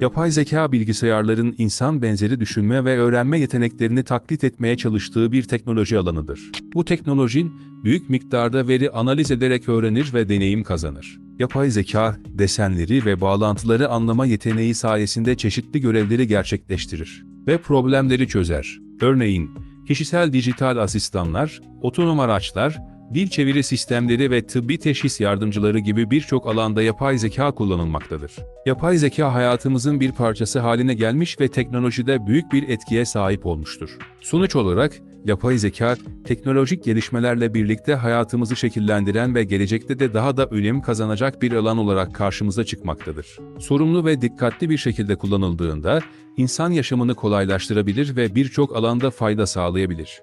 Yapay zeka bilgisayarların insan benzeri düşünme ve öğrenme yeteneklerini taklit etmeye çalıştığı bir teknoloji alanıdır. Bu teknolojin büyük miktarda veri analiz ederek öğrenir ve deneyim kazanır. Yapay zeka, desenleri ve bağlantıları anlama yeteneği sayesinde çeşitli görevleri gerçekleştirir ve problemleri çözer. Örneğin, kişisel dijital asistanlar, otonom araçlar, dil çeviri sistemleri ve tıbbi teşhis yardımcıları gibi birçok alanda yapay zeka kullanılmaktadır. Yapay zeka hayatımızın bir parçası haline gelmiş ve teknolojide büyük bir etkiye sahip olmuştur. Sonuç olarak, yapay zeka, teknolojik gelişmelerle birlikte hayatımızı şekillendiren ve gelecekte de daha da önem kazanacak bir alan olarak karşımıza çıkmaktadır. Sorumlu ve dikkatli bir şekilde kullanıldığında, insan yaşamını kolaylaştırabilir ve birçok alanda fayda sağlayabilir.